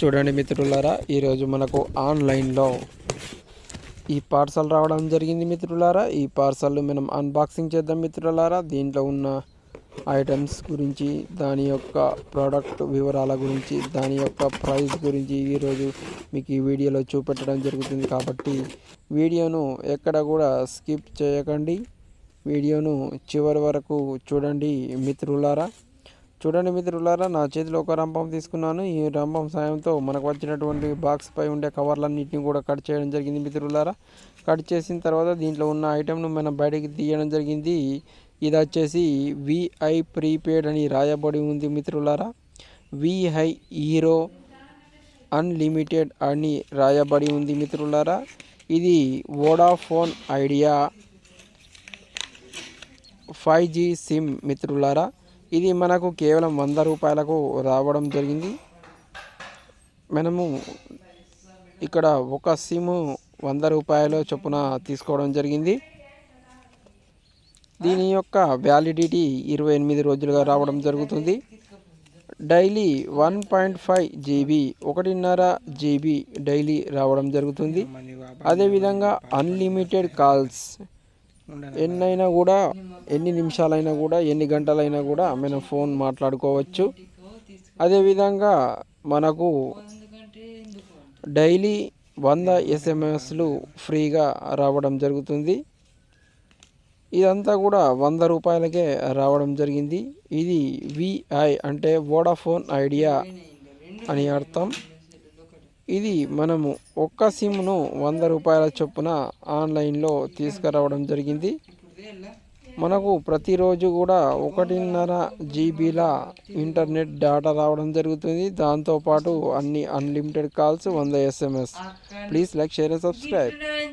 చూడండి మిత్రులారా ఈరోజు మనకు ఆన్లైన్లో ఈ పార్సల్ రావడం జరిగింది మిత్రులారా. ఈ పార్సల్ మనం అన్బాక్సింగ్ చేద్దాం మిత్రులారా. దీంట్లో ఉన్న ఐటమ్స్ గురించి దాని యొక్క ప్రోడక్ట్ వివరాల గురించి దాని యొక్క ప్రైస్ గురించి ఈరోజు మీకు ఈ వీడియోలో చూపెట్టడం జరుగుతుంది కాబట్టి వీడియోను ఎక్కడ కూడా స్కిప్ చేయకండి. వీడియోను చివరి వరకు చూడండి మిత్రులారా. చూడండి మిత్రులారా నా చేతిలో ఒక రంపం తీసుకున్నాను. ఈ రంపం సాయంతో మనకు వచ్చినటువంటి బాక్స్ పై ఉండే కవర్లన్నింటినీ కూడా కట్ చేయడం జరిగింది మిత్రులారా. కట్ చేసిన తర్వాత దీంట్లో ఉన్న ఐటెంను మనం బయటికి తీయడం జరిగింది. ఇది వచ్చేసి విఐ ప్రీపెయిడ్ అని రాయబడి ఉంది మిత్రులారా. విఐ హీరో అన్లిమిటెడ్ అని రాయబడి ఉంది మిత్రులారా. ఇది Vodafone Idea five G SIM మిత్రులారా. ఇది మనకు కేవలం వంద రూపాయలకు రావడం జరిగింది. మనము ఇక్కడ ఒక సిమ్ వంద రూపాయల చొప్పున తీసుకోవడం జరిగింది. దీని యొక్క వ్యాలిడిటీ ఇరవై ఎనిమిది రోజులుగా రావడం జరుగుతుంది. Daily one point five GB ఒకటిన్నర జీబీ డైలీ రావడం జరుగుతుంది. అదేవిధంగా అన్లిమిటెడ్ కాల్స్ ఎన్నైనా కూడా ఎన్ని నిమిషాలైనా కూడా ఎన్ని గంటలైనా కూడా మనం ఫోన్ మాట్లాడుకోవచ్చు. అదేవిధంగా మనకు డైలీ వంద ఎస్ఎంఎస్లు ఫ్రీగా రావడం జరుగుతుంది. ఇదంతా కూడా వంద రూపాయలకే రావడం జరిగింది. ఇది విఐ అంటే వోడాఫోన్ ఐడియా అని అర్థం. ఇది మనము ఒక్క సిమ్ను వంద రూపాయల చొప్పున ఆన్లైన్లో తీసుకురావడం జరిగింది. మనకు ప్రతిరోజు కూడా ఒకటిన్నర జీబీల ఇంటర్నెట్ డేటా రావడం జరుగుతుంది. దాంతోపాటు అన్ని అన్లిమిటెడ్ కాల్స్ వంద SMS please like share and subscribe